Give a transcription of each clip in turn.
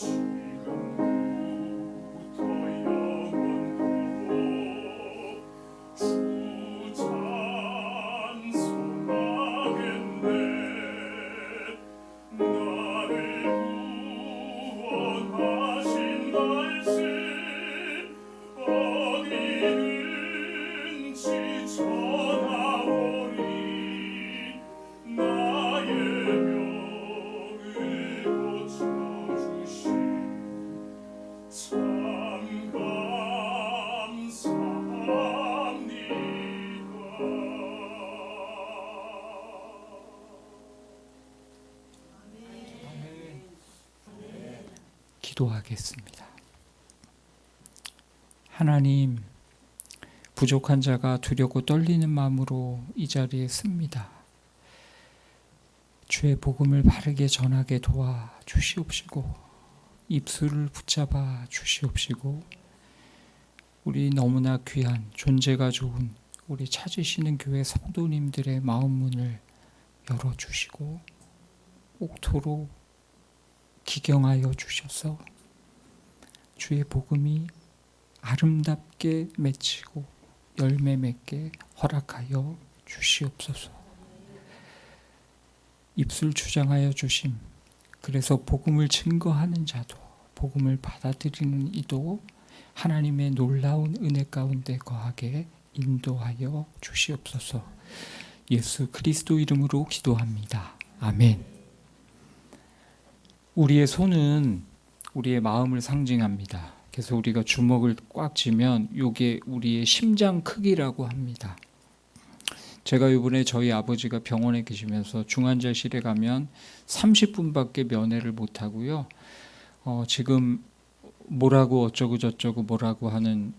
Deus. 기도하겠습니다. 하나님, 부족한 자가 두렵고 떨리는 마음으로 이 자리에 씁니다. 주의 복음을 바르게 전하게 도와 주시옵시고 입술을 붙잡아 주시옵시고 우리 너무나 귀한 존재가 좋은 우리 찾으시는 교회 성도님들의 마음 문을 열어 주시고 옥토로 기경하여 주셔서 주의 복음이 아름답게 맺히고 열매 맺게 허락하여 주시옵소서. 입술 주장하여 주심. 그래서 복음을 증거하는 자도 복음을 받아들이는 이도 하나님의 놀라운 은혜 가운데 거하게 인도하여 주시옵소서. 예수 그리스도 이름으로 기도합니다. 아멘. 우리의 손은 우리의 마음을 상징합니다. 그래서 우리가 주먹을 꽉 쥐면 이게 우리의 심장 크기라고 합니다. 제가 이번에 저희 아버지가 병원에 계시면서 중환자실에 가면 30분밖에 면회를 못 하고요. 어, 지금 뭐라고 어쩌고 저쩌고 뭐라고 하는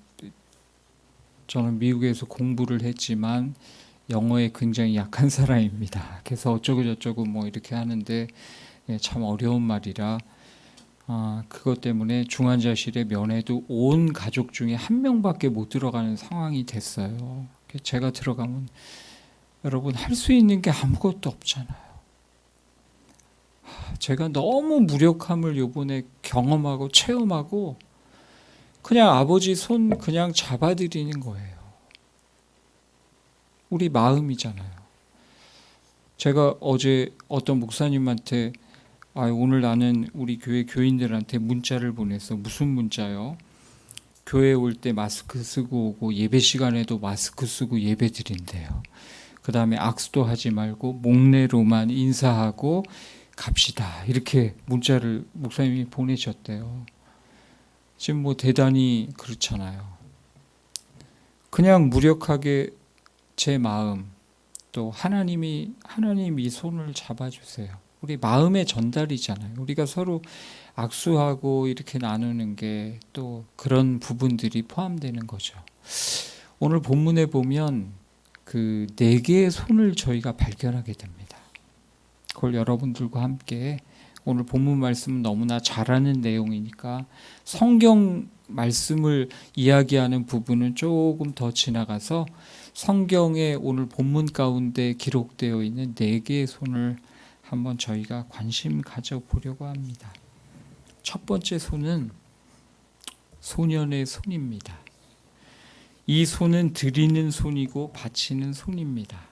저는 미국에서 공부를 했지만 영어에 굉장히 약한 사람입니다. 그래서 어쩌고 저쩌고 뭐 이렇게 하는데 예, 참 어려운 말이라 아, 그것 때문에 중환자실에 면회도 온 가족 중에 한 명밖에 못 들어가는 상황이 됐어요. 제가 들어가면 여러분 할 수 있는 게 아무것도 없잖아요. 제가 너무 무력함을 요번에 경험하고 체험하고 그냥 아버지 손 그냥 잡아드리는 거예요. 우리 마음이잖아요. 제가 어제 어떤 목사님한테 아, 오늘 나는 우리 교회 교인들한테 문자를 보냈어. 무슨 문자요? 교회 올 때 마스크 쓰고 오고 예배 시간에도 마스크 쓰고 예배 드린대요. 그 다음에 악수도 하지 말고 목례로만 인사하고 갑시다. 이렇게 문자를 목사님이 보내셨대요. 지금 뭐 대단히 그렇잖아요. 그냥 무력하게 제 마음 또 하나님이 하나님 이 손을 잡아주세요. 우리 마음의 전달이잖아요. 우리가 서로 악수하고 이렇게 나누는 게 또 그런 부분들이 포함되는 거죠. 오늘 본문에 보면 그 네 개의 손을 저희가 발견하게 됩니다. 그걸 여러분들과 함께 오늘 본문 말씀은 너무나 잘 아는 내용이니까 성경 말씀을 이야기하는 부분은 조금 더 지나가서 성경의 오늘 본문 가운데 기록되어 있는 네 개의 손을 한번 저희가 관심 가져 보려고 합니다. 첫 번째 손은 소년의 손입니다. 이 손은 드리는 손이고 바치는 손입니다.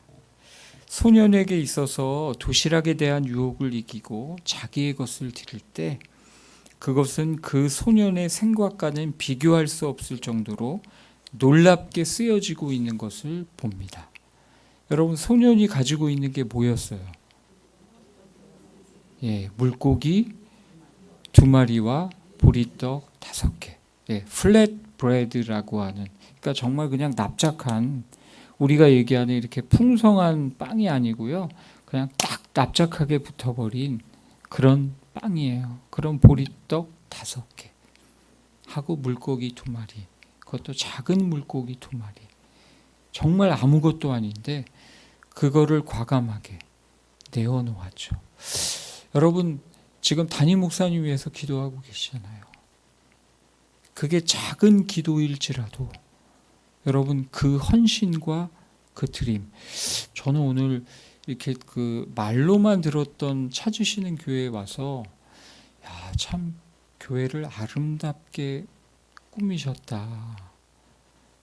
소년에게 있어서 도시락에 대한 유혹을 이기고 자기의 것을 드릴 때 그것은 그 소년의 생각과는 비교할 수 없을 정도로 놀랍게 쓰여지고 있는 것을 봅니다. 여러분 소년이 가지고 있는 게 뭐였어요? 예, 물고기 두 마리와 보리떡 다섯 개. 예, 플랫 브레드라고 하는 그러니까 정말 그냥 납작한 우리가 얘기하는 이렇게 풍성한 빵이 아니고요. 그냥 딱 납작하게 붙어버린 그런 빵이에요. 그런 보리떡 다섯 개 하고 물고기 두 마리. 그것도 작은 물고기 두 마리. 정말 아무것도 아닌데 그거를 과감하게 내어 놓았죠. 여러분 지금 담임 목사님 위해서 기도하고 계시잖아요. 그게 작은 기도일지라도 여러분 그 헌신과 그 드림 저는 오늘 이렇게 그 말로만 들었던 찾으시는 교회에 와서 야 참 교회를 아름답게 꾸미셨다.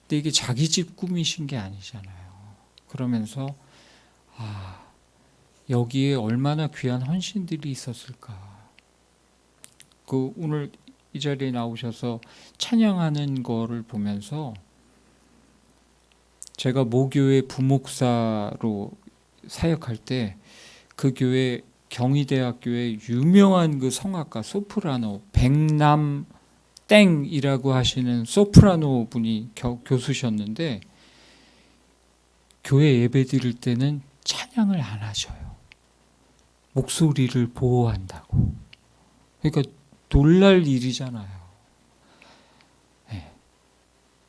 근데 이게 자기 집 꾸미신 게 아니잖아요. 그러면서 아 여기에 얼마나 귀한 헌신들이 있었을까. 그 오늘 이 자리에 나오셔서 찬양하는 거를 보면서 제가 모교회 부목사로 사역할 때 그 교회 경희대학교의 유명한 그 성악가 소프라노 백남 땡이라고 하시는 소프라노 분이 교, 교수셨는데 교회 예배 드릴 때는 찬양을 안 하셔요. 목소리를 보호한다고. 그러니까 놀랄 일이잖아요. 예.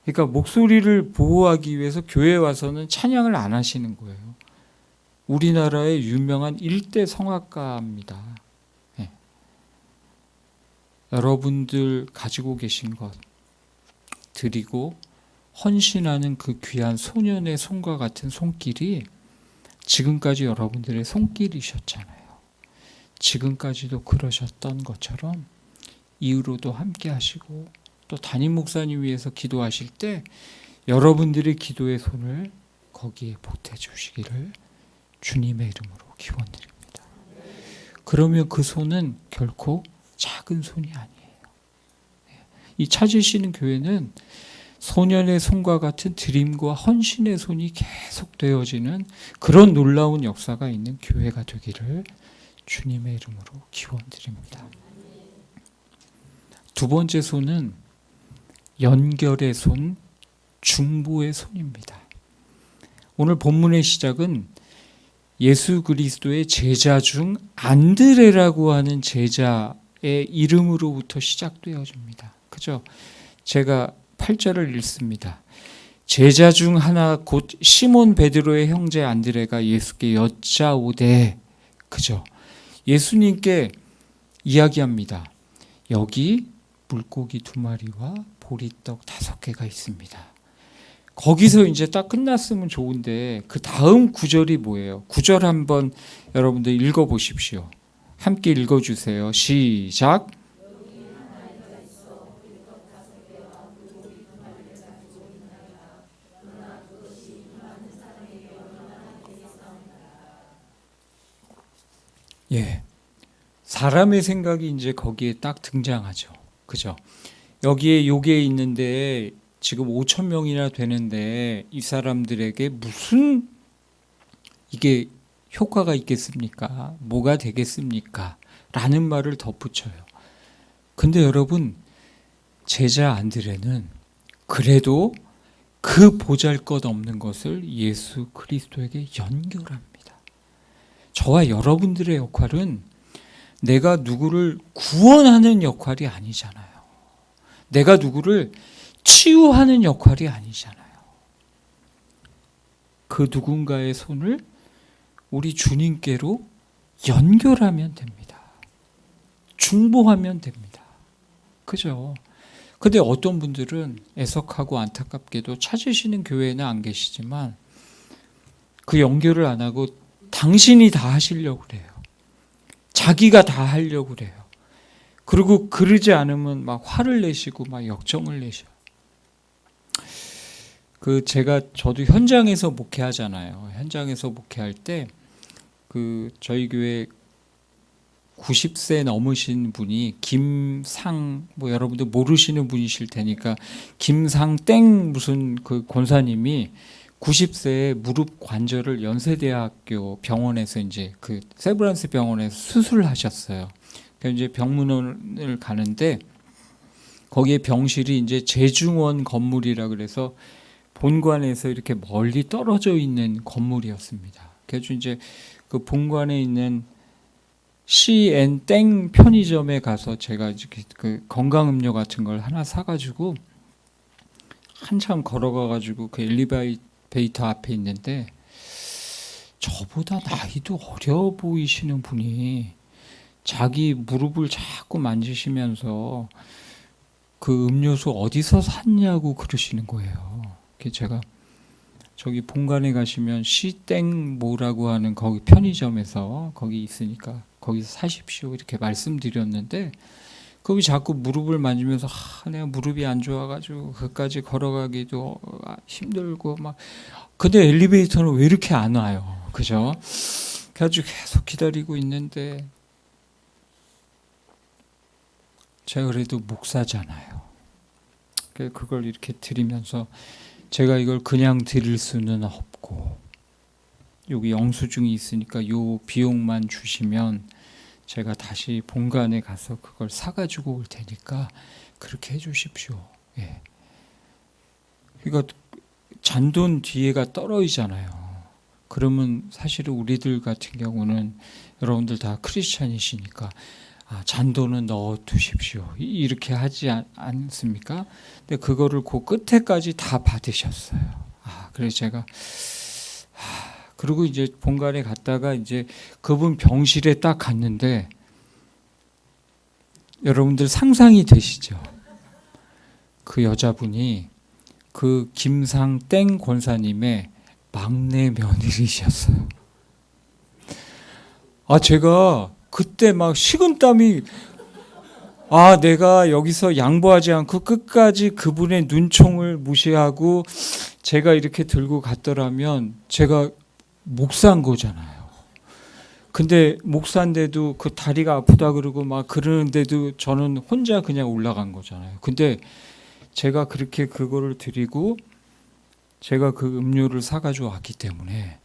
그러니까 목소리를 보호하기 위해서 교회에 와서는 찬양을 안 하시는 거예요. 우리나라의 유명한 일대 성악가입니다. 예. 여러분들 가지고 계신 것 드리고 헌신하는 그 귀한 소년의 손과 같은 손길이 지금까지 여러분들의 손길이셨잖아요. 지금까지도 그러셨던 것처럼 이후로도 함께 하시고 또 담임 목사님 위해서 기도하실 때 여러분들의 기도의 손을 거기에 보태 주시기를 주님의 이름으로 기원드립니다. 그러면 그 손은 결코 작은 손이 아니에요. 이 찾으시는 교회는 소년의 손과 같은 드림과 헌신의 손이 계속 되어지는 그런 놀라운 역사가 있는 교회가 되기를 주님의 이름으로 기원드립니다. 두 번째 손은 연결의 손, 중보의 손입니다. 오늘 본문의 시작은 예수 그리스도의 제자 중 안드레라고 하는 제자의 이름으로부터 시작되어집니다. 그죠? 제가 8절을 읽습니다. 제자 중 하나 곧 시몬 베드로의 형제 안드레가 예수께 여짜오되 그죠? 예수님께 이야기합니다. 여기 물고기 두 마리와 보리떡 다섯 개가 있습니다. 거기서 이제 딱 끝났으면 좋은데 그 다음 구절이 뭐예요? 구절 한번 여러분들 읽어 보십시오. 함께 읽어 주세요. 시작. 예. 사람의 생각이 이제 거기에 딱 등장하죠. 그죠? 여기에 요게 있는데 지금 5천 명이나 되는데 이 사람들에게 무슨 이게 효과가 있겠습니까? 뭐가 되겠습니까? 라는 말을 덧붙여요. 근데 여러분 제자 안드레는 그래도 그 보잘 것 없는 것을 예수 그리스도에게 연결합니다. 저와 여러분들의 역할은 내가 누구를 구원하는 역할이 아니잖아요. 내가 누구를 치유하는 역할이 아니잖아요. 그 누군가의 손을 우리 주님께로 연결하면 됩니다. 중보하면 됩니다. 그죠? 근데 어떤 분들은 애석하고 안타깝게도 찾으시는 교회에는 안 계시지만 그 연결을 안 하고 당신이 다 하시려고 그래요. 자기가 다 하려고 그래요. 그리고 그러지 않으면 막 화를 내시고 막 역정을 내셔. 그 제가 저도 현장에서 목회하잖아요. 현장에서 목회할 때 그 저희 교회 90세 넘으신 분이 김상 뭐 여러분들 모르시는 분이실 테니까 김상 땡 무슨 그 권사님이 90세에 무릎 관절을 연세대학교 병원에서 이제 그 세브란스 병원에서 수술을 하셨어요. 그래서 이제 병문을 가는데 거기에 병실이 이제 재중원 건물이라 그래서 본관에서 이렇게 멀리 떨어져 있는 건물이었습니다. 그래서 이제 그 본관에 있는 CN 땡 편의점에 가서 제가 이렇게 그 건강 음료 같은 걸 하나 사가지고 한참 걸어가가지고 그 엘리베이 터 데이터 앞에 있는데 저보다 나이도 어려 보이시는 분이 자기 무릎을 자꾸 만지시면서 그 음료수 어디서 샀냐고 그러시는 거예요. 제가 저기 본관에 가시면 시땡 뭐라고 하는 거기 편의점에서 거기 있으니까 거기서 사십시오 이렇게 말씀드렸는데 거기 자꾸 무릎을 만지면서 아, 내가 무릎이 안 좋아가지고 그까지 걸어가기도 힘들고 막. 근데 엘리베이터는 왜 이렇게 안 와요? 그죠? 그래가지고 계속 기다리고 있는데 제가 그래도 목사잖아요. 그걸 이렇게 드리면서 제가 이걸 그냥 드릴 수는 없고 여기 영수증이 있으니까 요 비용만 주시면 제가 다시 본관에 가서 그걸 사가지고 올 테니까 그렇게 해주십시오. 예. 이거 잔돈 뒤에가 떨어지잖아요. 그러면 사실은 우리들 같은 경우는 여러분들 다 크리스찬이시니까 아, 잔도는 넣어 두십시오. 이- 이렇게 하지 않, 않습니까? 근데 그거를 그 끝에까지 다 받으셨어요. 아, 그래서 제가 아, 그리고 이제 본관에 갔다가 이제 그분 병실에 딱 갔는데 여러분들 상상이 되시죠? 그 여자분이 그 김상땡 권사님의 막내 며느리셨어요. 아, 제가 그때 막 식은땀이 아, 내가 여기서 양보하지 않고 끝까지 그분의 눈총을 무시하고 제가 이렇게 들고 갔더라면 제가 목사인 거잖아요. 근데 목사인데도 그 다리가 아프다 그러고 막 그러는데도 저는 혼자 그냥 올라간 거잖아요. 근데 제가 그렇게 그거를 드리고 제가 그 음료를 사가지고 왔기 때문에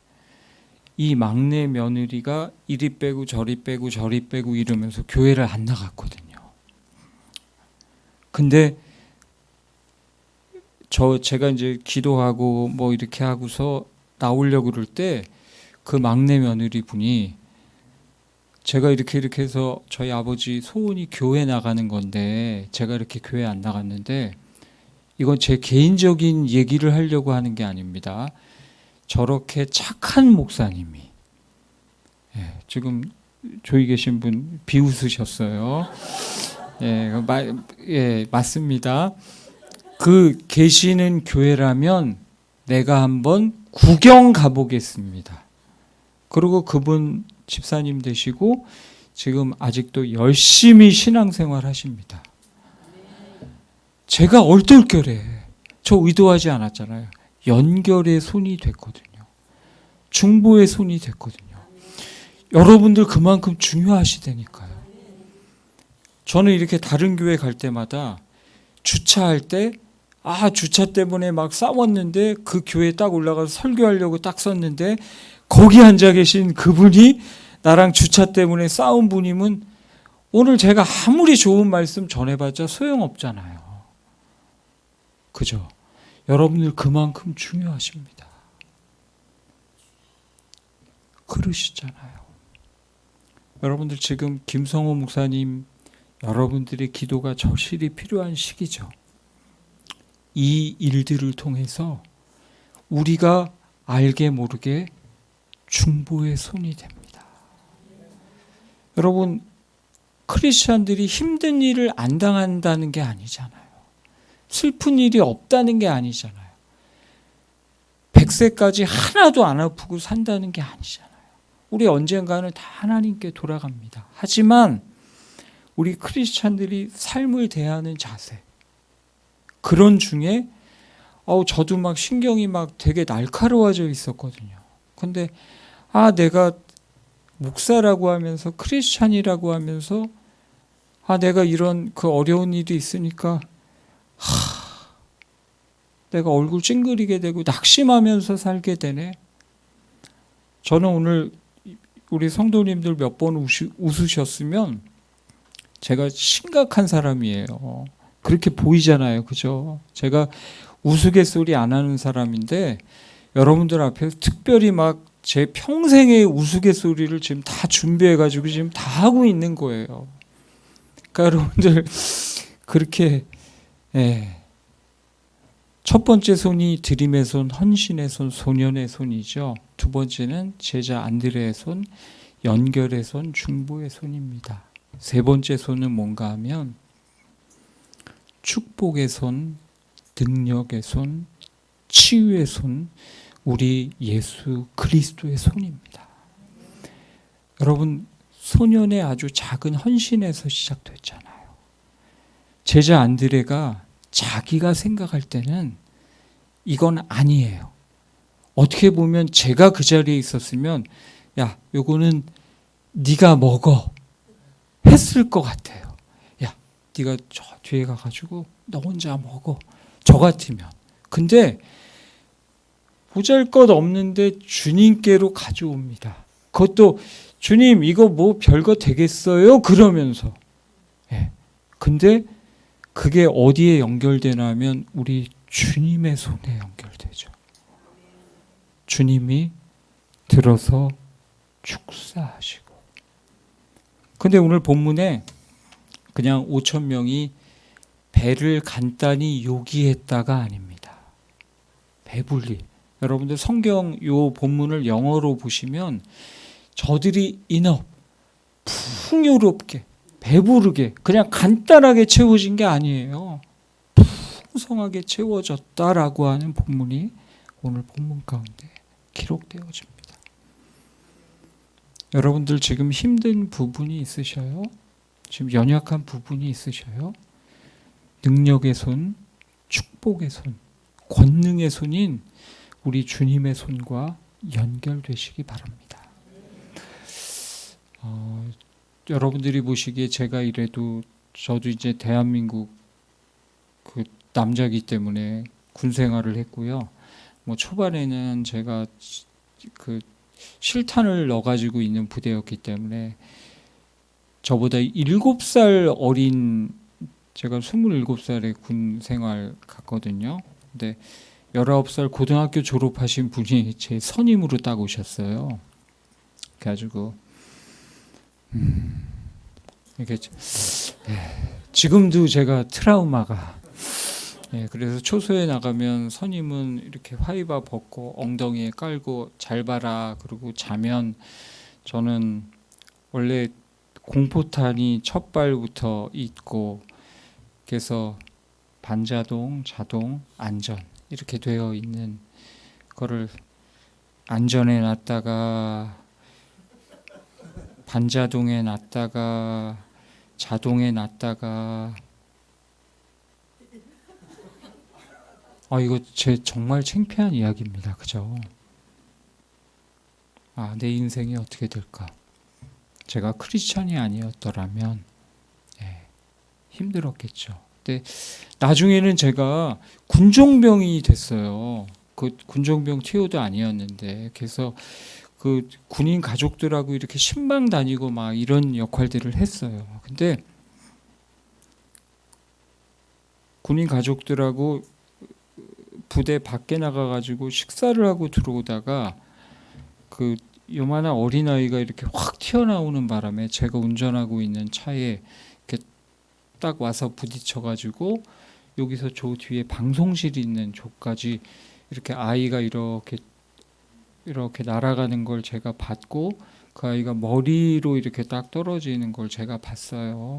이 막내 며느리가 이리 빼고 저리 빼고 저리 빼고 이러면서 교회를 안 나갔거든요. 근데 저 제가 이제 기도하고 뭐 이렇게 하고서 나오려고 그럴 때 그 막내 며느리 분이 제가 이렇게 이렇게 해서 저희 아버지 소원이 교회 나가는 건데 제가 이렇게 교회 안 나갔는데 이건 제 개인적인 얘기를 하려고 하는 게 아닙니다. 저렇게 착한 목사님이 예, 지금 조이 계신 분 비웃으셨어요. 예, 마, 예, 맞습니다. 그 계시는 교회라면 내가 한번 구경 가보겠습니다. 그리고 그분 집사님 되시고 지금 아직도 열심히 신앙생활 하십니다. 제가 얼떨결에 저 의도하지 않았잖아요. 연결의 손이 됐거든요. 중보의 손이 됐거든요. 여러분들 그만큼 중요하시다니까요. 저는 이렇게 다른 교회 갈 때마다 주차할 때, 아, 주차 때문에 막 싸웠는데 그 교회 딱 올라가서 설교하려고 딱 썼는데 거기 앉아 계신 그분이 나랑 주차 때문에 싸운 분이면 오늘 제가 아무리 좋은 말씀 전해봤자 소용없잖아요. 그죠? 여러분들 그만큼 중요하십니다. 그러시잖아요. 여러분들 지금 김성호 목사님 여러분들의 기도가 절실히 필요한 시기죠. 이 일들을 통해서 우리가 알게 모르게 중보의 손이 됩니다. 여러분 크리스천들이 힘든 일을 안 당한다는 게 아니잖아요. 슬픈 일이 없다는 게 아니잖아요. 100세까지 하나도 안 아프고 산다는 게 아니잖아요. 우리 언젠가는 다 하나님께 돌아갑니다. 하지만 우리 크리스찬들이 삶을 대하는 자세 그런 중에 어우 저도 막 신경이 막 되게 날카로워져 있었거든요. 근데 아 내가 목사라고 하면서 크리스찬이라고 하면서 아 내가 이런 그 어려운 일이 있으니까 하 내가 얼굴 찡그리게 되고 낙심하면서 살게 되네. 저는 오늘 우리 성도님들 몇 번 웃으셨으면 제가 심각한 사람이에요. 그렇게 보이잖아요. 그죠? 제가 우스갯소리 안 하는 사람인데 여러분들 앞에서 특별히 막 제 평생의 우스갯소리를 지금 다 준비해 가지고 지금 다 하고 있는 거예요. 그러니까 여러분들 그렇게 예. 첫 번째 손이 드림의 손, 헌신의 손, 소년의 손이죠. 두 번째는 제자 안드레의 손, 연결의 손, 중보의 손입니다. 세 번째 손은 뭔가 하면 축복의 손, 능력의 손, 치유의 손, 우리 예수 그리스도의 손입니다. 여러분, 소년의 아주 작은 헌신에서 시작됐잖아요. 제자 안드레가 자기가 생각할 때는 이건 아니에요. 어떻게 보면 제가 그 자리에 있었으면 야, 요거는 네가 먹어 했을 것 같아요. 야, 네가 저 뒤에 가가지고 너 혼자 먹어. 저 같으면. 근데 보잘 것 없는데 주님께로 가져옵니다. 그것도 주님 이거 뭐 별거 되겠어요? 그러면서. 예. 근데 그게 어디에 연결되냐면 우리 주님의 손에 연결되죠. 주님이 들어서 축사하시고 근데 오늘 본문에 그냥 5천 명이 배를 간단히 요기했다가 아닙니다. 배불리. 여러분들 성경 요 본문을 영어로 보시면 저들이 인업 풍요롭게 배부르게 그냥 간단하게 채워진 게 아니에요. 풍성하게 채워졌다라고 하는 본문이 오늘 본문 가운데 기록되어집니다. 여러분들 지금 힘든 부분이 있으셔요? 지금 연약한 부분이 있으셔요? 능력의 손, 축복의 손, 권능의 손인 우리 주님의 손과 연결되시기 바랍니다. 어, 여러분들이 보시기에 제가 이래도 저도 이제 대한민국 그 남자기 때문에 군 생활을 했고요. 뭐 초반에는 제가 그 실탄을 넣어가지고 있는 부대였기 때문에 저보다 일곱 살 어린 제가 스물일곱 살에 군 생활 갔거든요. 근데 열아홉 살 고등학교 졸업하신 분이 제 선임으로 딱 오셨어요. 그래가지고 음, 이게 예, 지금도 제가 트라우마가 예, 그래서 초소에 나가면 선임은 이렇게 화이바 벗고 엉덩이에 깔고 잘 봐라 그러고 자면 저는 원래 공포탄이 첫 발부터 있고 그래서 반자동, 자동, 안전 이렇게 되어 있는 거를 안전에 놨다가 반자동에 놨다가 자동에 놨다가 아 이거 제 정말 창피한 이야기입니다. 그죠? 아, 내 인생이 어떻게 될까? 제가 크리스천이 아니었더라면 예, 힘들었겠죠. 근데 나중에는 제가 군종병이 됐어요. 그 군종병 티오도 아니었는데 그래서 그 군인 가족들하고 이렇게 신방 다니고 막 이런 역할들을 했어요. 근데 군인 가족들하고 부대 밖에 나가 가지고 식사를 하고 들어오다가 그 요만한 어린아이가 이렇게 확 튀어나오는 바람에 제가 운전하고 있는 차에 이렇게 딱 와서 부딪혀 가지고 여기서 저 뒤에 방송실이 있는 저까지 이렇게 아이가 이렇게 이렇게 날아가는 걸 제가 봤고 그 아이가 머리로 이렇게 딱 떨어지는 걸 제가 봤어요.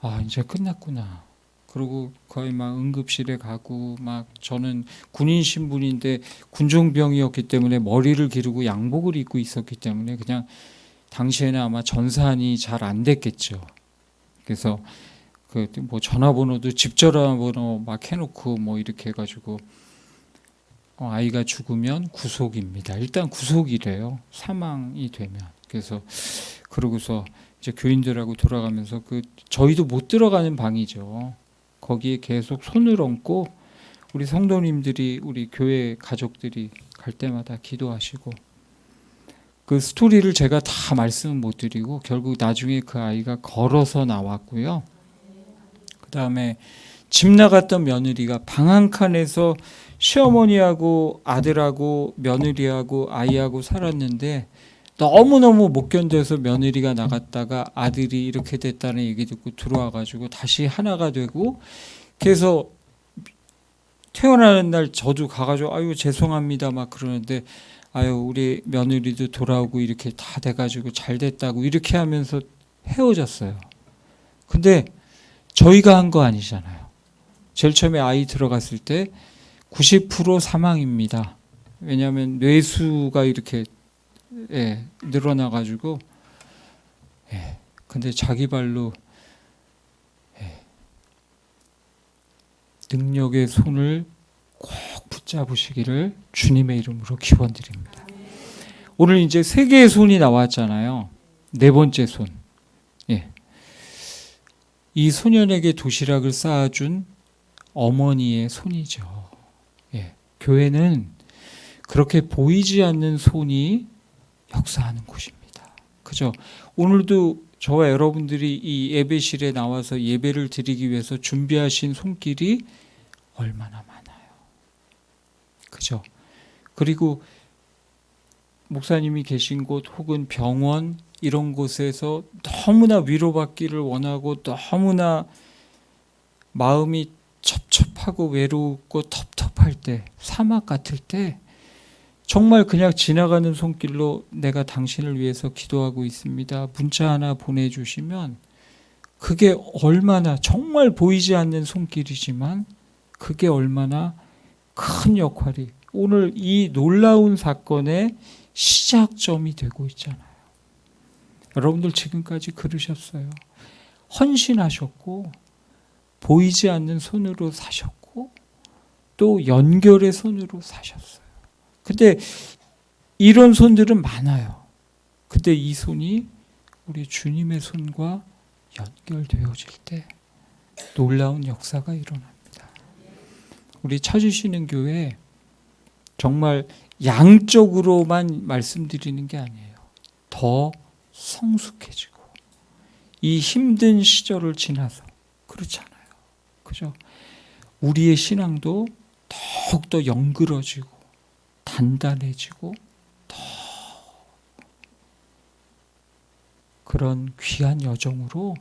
아, 이제 끝났구나. 그리고 거의 막 응급실에 가고 막 저는 군인 신분인데 군종병이었기 때문에 머리를 기르고 양복을 입고 있었기 때문에 그냥 당시에는 아마 전산이 잘 안 됐겠죠. 그래서 그 뭐 전화번호도 집 전화번호 막 해놓고 뭐 이렇게 해가지고 어, 아이가 죽으면 구속입니다. 일단 구속이래요. 사망이 되면 그래서 그러고서 이제 교인들하고 돌아가면서 그 저희도 못 들어가는 방이죠. 거기에 계속 손을 얹고 우리 성도님들이 우리 교회 가족들이 갈 때마다 기도하시고 그 스토리를 제가 다 말씀 못 드리고 결국 나중에 그 아이가 걸어서 나왔고요. 그 다음에 집 나갔던 며느리가 방 한 칸에서 시어머니하고 아들하고 며느리하고 아이하고 살았는데 너무너무 못 견뎌서 며느리가 나갔다가 아들이 이렇게 됐다는 얘기 듣고 들어와 가지고 다시 하나가 되고 그래서 태어나는 날 저도 가가지고 아유 죄송합니다 막 그러는데 아유 우리 며느리도 돌아오고 이렇게 다 돼가지고 잘 됐다고 이렇게 하면서 헤어졌어요. 근데 저희가 한 거 아니잖아요. 제일 처음에 아이 들어갔을 때 90% 사망입니다. 왜냐하면 뇌수가 이렇게 예, 늘어나 가지고 예, 근데 자기 발로 예, 능력의 손을 꼭 붙잡으시기를 주님의 이름으로 기원드립니다. 오늘 이제 세 개의 손이 나왔잖아요. 네 번째 손. 예. 이 소년에게 도시락을 쌓아준 어머니의 손이죠. 예. 교회는 그렇게 보이지 않는 손이 역사하는 곳입니다. 그죠? 오늘도 저와 여러분들이 이 예배실에 나와서 예배를 드리기 위해서 준비하신 손길이 얼마나 많아요. 그죠? 그리고 목사님이 계신 곳 혹은 병원, 이런 곳에서 너무나 위로받기를 원하고 너무나 마음이 첩첩하고 외롭고 텁텁할 때, 사막 같을 때, 정말 그냥 지나가는 손길로 내가 당신을 위해서 기도하고 있습니다. 문자 하나 보내주시면 그게 얼마나 정말 보이지 않는 손길이지만 그게 얼마나 큰 역할이 오늘 이 놀라운 사건의 시작점이 되고 있잖아요. 여러분들 지금까지 그러셨어요. 헌신하셨고 보이지 않는 손으로 사셨고 또 연결의 손으로 사셨어요. 근데 이런 손들은 많아요. 근데 이 손이 우리 주님의 손과 연결되어질 때 놀라운 역사가 일어납니다. 우리 찾으시는 교회 정말 양적으로만 말씀드리는 게 아니에요. 더 성숙해지고 이 힘든 시절을 지나서 그렇잖아요. 그죠? 우리의 신앙도 더욱더 영그러지고 단단해지고 더 그런 귀한 여정으로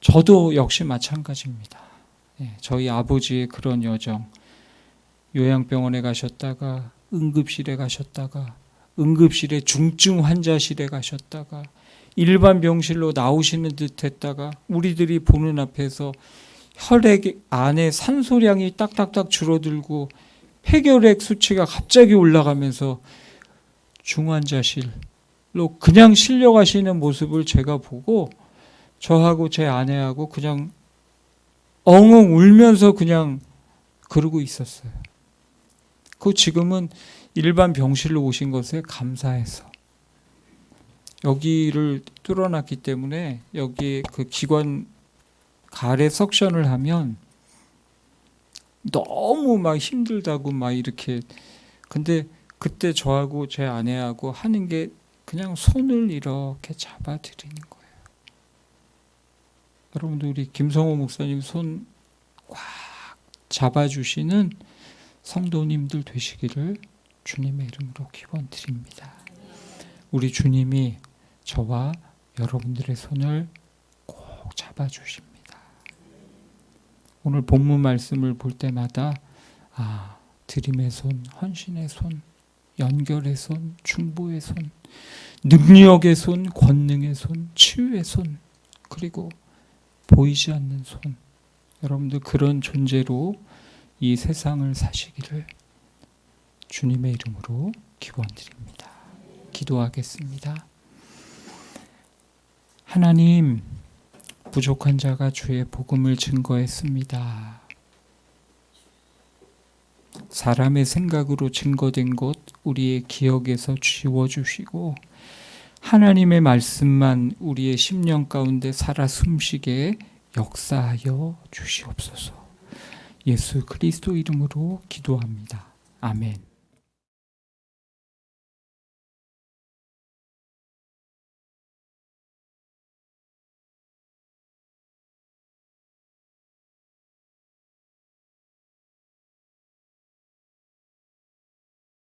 저도 역시 마찬가지입니다. 예, 저희 아버지의 그런 여정 요양병원에 가셨다가 응급실에 가셨다가 응급실에 중증 환자실에 가셨다가 일반 병실로 나오시는 듯 했다가 우리들이 보는 앞에서 혈액 안에 산소량이 딱딱딱 줄어들고 폐결핵 수치가 갑자기 올라가면서 중환자실로 그냥 실려가시는 모습을 제가 보고 저하고 제 아내하고 그냥 엉엉 울면서 그냥 그러고 있었어요. 그 지금은 일반 병실로 오신 것에 감사해서 여기를 뚫어놨기 때문에 여기 그 기관 가래 석션을 하면 너무 막 힘들다고 막 이렇게 근데 그때 저하고 제 아내하고 하는 게 그냥 손을 이렇게 잡아드리는 거예요. 여러분들 우리 김성호 목사님 손 꽉 잡아주시는 성도님들 되시기를 주님의 이름으로 기원 드립니다. 우리 주님이 저와 여러분들의 손을 꼭 잡아주십니다. 오늘 본문 말씀을 볼 때마다 아 드림의 손, 헌신의 손, 연결의 손, 중보의 손, 능력의 손, 권능의 손, 치유의 손, 그리고 보이지 않는 손. 여러분들 그런 존재로 이 세상을 사시기를 주님의 이름으로 기원드립니다. 기도하겠습니다. 하나님, 부족한 자가 주의 복음을 증거했습니다. 사람의 생각으로 증거된 것 우리의 기억에서 지워주시고 하나님의 말씀만 우리의 심령 가운데 살아 숨쉬게 역사하여 주시옵소서. 예수 그리스도 이름으로 기도합니다. 아멘.